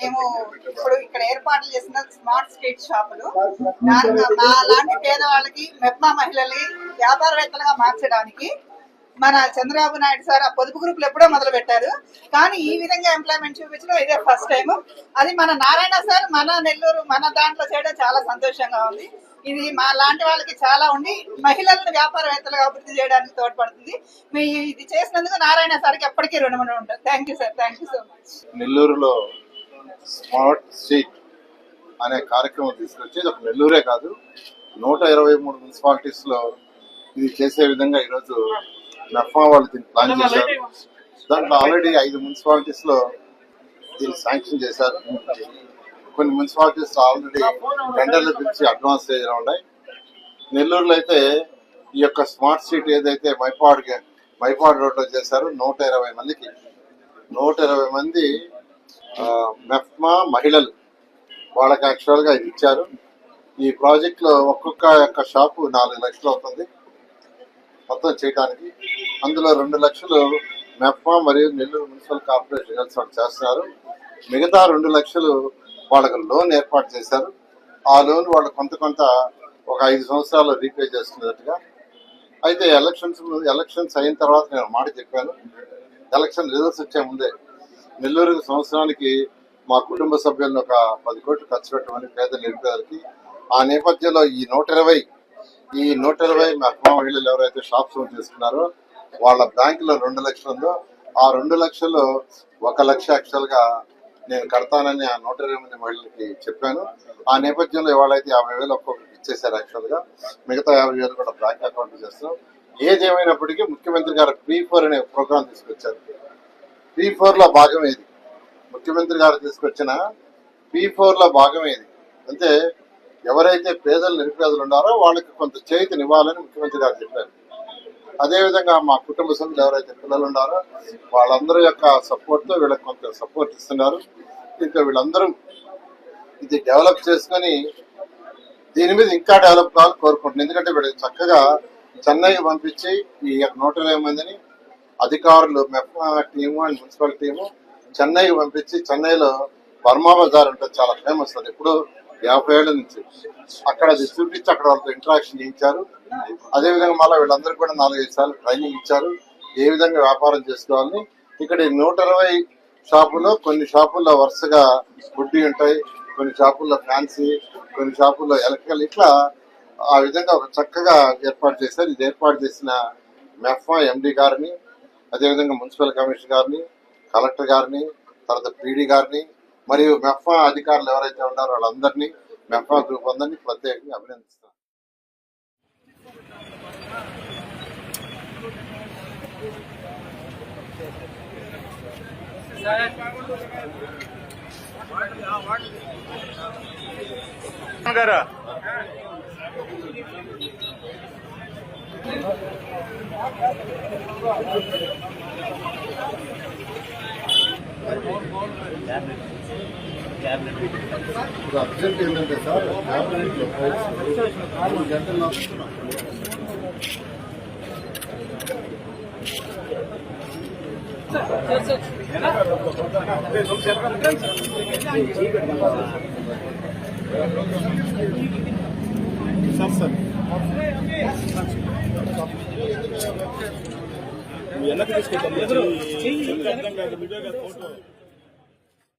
మేము ఇప్పుడు ఇక్కడ ఏర్పాట్లు చేసిన స్మార్ట్ స్ట్రీట్ షాపులు. మా లాంటి పేదవాళ్ళకి మెప్మా మహిళల్ని వ్యాపారవేత్తలుగా మార్చడానికి మన చంద్రబాబు నాయుడు సార్ ఆ పొదుపు గ్రూపులు ఎప్పుడో మొదలు పెట్టారు. కానీ ఈ విధంగా ఎంప్లాయ్మెంట్ చూపించడం ఇదే ఫస్ట్ టైం అది మన నారాయణ సార్ మన నెల్లూరు మన దాంట్లో చేయడం చాలా సంతోషంగా ఉంది. ఇది మా లాంటి వాళ్ళకి చాలా ఉండి మహిళలను వ్యాపారవేత్తలుగా అభివృద్ధి చేయడానికి తోడ్పడుతుంది. మీ ఇది చేసినందుకు నారాయణ సార్కి ఎప్పటికీ రుణమని ఉంటారు thank you sir thank you so much నెల్లూరులో స్మార్ట్ స్ట్రీట్ అనే కార్యక్రమం తీసుకొచ్చి ఒక నెల్లూరే కాదు. నూట ఇరవై మూడు మున్సిపాలిటీస్లో ఇది చేసే విధంగా ఈరోజు నఫా వాళ్ళు దీన్ని ప్లాన్ చేశారు. దాంట్లో ఆల్రెడీ ఐదు మున్సిపాలిటీస్లో దీన్ని శాంక్షన్ చేశారు. కొన్ని మున్సిపాలిటీస్ ఆల్రెడీ టెండర్లు పిలిచి అడ్వాన్స్లో ఉన్నాయి. నెల్లూరులో అయితే ఈ యొక్క స్మార్ట్ స్ట్రీట్ ఏదైతే మైపాడ్ మైపాడ్ రోడ్లో చేశారో నూట ఇరవై మందికి. నూట ఇరవై మంది మెఫ్మా మహిళలు వాళ్ళకి యాక్చువల్గా ఇది ఇచ్చారు. ఈ ప్రాజెక్ట్లో ఒక్కొక్క యొక్క షాపు నాలుగు లక్షలు అవుతుంది. మొత్తం చేయడానికి అందులో రెండు లక్షలు మెఫ్మా మరియు నెల్లూరు మున్సిపల్ కార్పొరేషన్ కలిసి వాళ్ళు చేస్తున్నారు. మిగతా రెండు లక్షలు వాళ్ళకు లోన్ ఏర్పాటు చేశారు. ఆ లోన్ వాళ్ళు కొంత కొంత ఒక ఐదు సంవత్సరాలు రీపే చేస్తున్నట్టుగా. అయితే ఎలక్షన్స్ ఎలక్షన్స్ అయిన తర్వాత నేను మాట చెప్పాను. ఎలక్షన్ రిజల్ట్స్ వచ్చే ముందే నెల్లూరు సంవత్సరానికి మా కుటుంబ సభ్యులను ఒక పది కోట్లు ఖర్చు పెట్టమని పేద నిరుపేదలకి ఆ నేపథ్యంలో ఈ నూట ఇరవై ఈ నూట ఇరవై మహిళా మహిళలు ఎవరైతే షాప్స్ చేసుకున్నారో వాళ్ళ బ్యాంకులో రెండు లక్షలు ఉందో ఆ రెండు లక్షలు ఒక లక్ష యాక్చువల్గా నేను కడతానని ఆ నూట ఇరవై మంది మహిళలకి చెప్పాను. ఆ నేపథ్యంలో ఇవాళైతే యాభై వేలు ఒక్కొక్కరికి ఇచ్చేసారు యాక్చువల్గా. మిగతా యాభై వేలు కూడా బ్యాంక్ అకౌంట్ చేస్తున్నాం ఏది ముఖ్యమంత్రి గారు పీ ఫోర్ అనే ప్రోగ్రామ్ తీసుకొచ్చారు. పీ ఫోర్లో భాగం ఏది? ముఖ్యమంత్రి గారు తీసుకొచ్చిన పీ ఫోర్లో భాగం ఏది? అంటే ఎవరైతే పేదలు నిరుపేదలు ఉన్నారో వాళ్ళకి కొంత చేతినివ్వాలని ముఖ్యమంత్రి గారు చెప్పారు. అదేవిధంగా మా కుటుంబ సభ్యులు ఎవరైతే పిల్లలు ఉన్నారో వాళ్ళందరి యొక్క సపోర్ట్తో వీళ్ళకి కొంత సపోర్ట్ ఇస్తున్నారు. ఇంకా వీళ్ళందరూ ఇది డెవలప్ చేసుకొని దీని మీద ఇంకా డెవలప్ కావాలని కోరుకుంటున్నాను ఎందుకంటే వీళ్ళకి చక్కగా చెన్నైకి పంపించి ఈ నూట ఇరవై మందిని అధికారులు MEPMA team and municipal team చెన్నైకి పంపించి చెన్నైలో బర్మా బజార్ ఉంటుంది చాలా ఫేమస్ అది. ఇప్పుడు యాభై ఏళ్ళ నుంచి. అక్కడ అది చూపించి అక్కడ వాళ్ళతో ఇంటరాక్షన్ చేయించారు. అదేవిధంగా మళ్ళీ వీళ్ళందరికీ కూడా నాలుగైదు సార్లు ట్రైనింగ్ ఇచ్చారు. ఏ విధంగా వ్యాపారం చేసుకోవాలని. ఇక్కడ నూట ఇరవై షాపులో కొన్ని షాపుల్లో వరుసగా గుడ్డి ఉంటాయి కొన్ని షాపుల్లో ఫ్యాన్సీ కొన్ని షాపుల్లో ఎలక్ట్రికల్ ఇట్లా ఆ విధంగా ఒక చక్కగా ఏర్పాటు చేశారు. ఇది ఏర్పాటు చేసిన మెఫ్మా ఎండి గారిని అదేవిధంగా మున్సిపల్ కమిషనర్ గారిని కలెక్టర్ గారిని తర్వాత పీడీ గారిని మరియు మెఫా అధికారులు ఎవరైతే ఉన్నారో వాళ్ళందరినీ మెఫా గ్రూప్ అందరినీ ప్రత్యేకంగా అభినందిస్తాను గారు? ఇప్పుడు అర్జెంట్ ఏంటంటే సార్ క్యాబినెట్లో మూడు గంటల్లో వెనక్కి తీసుకుంటాం వీడియో ఫోటో.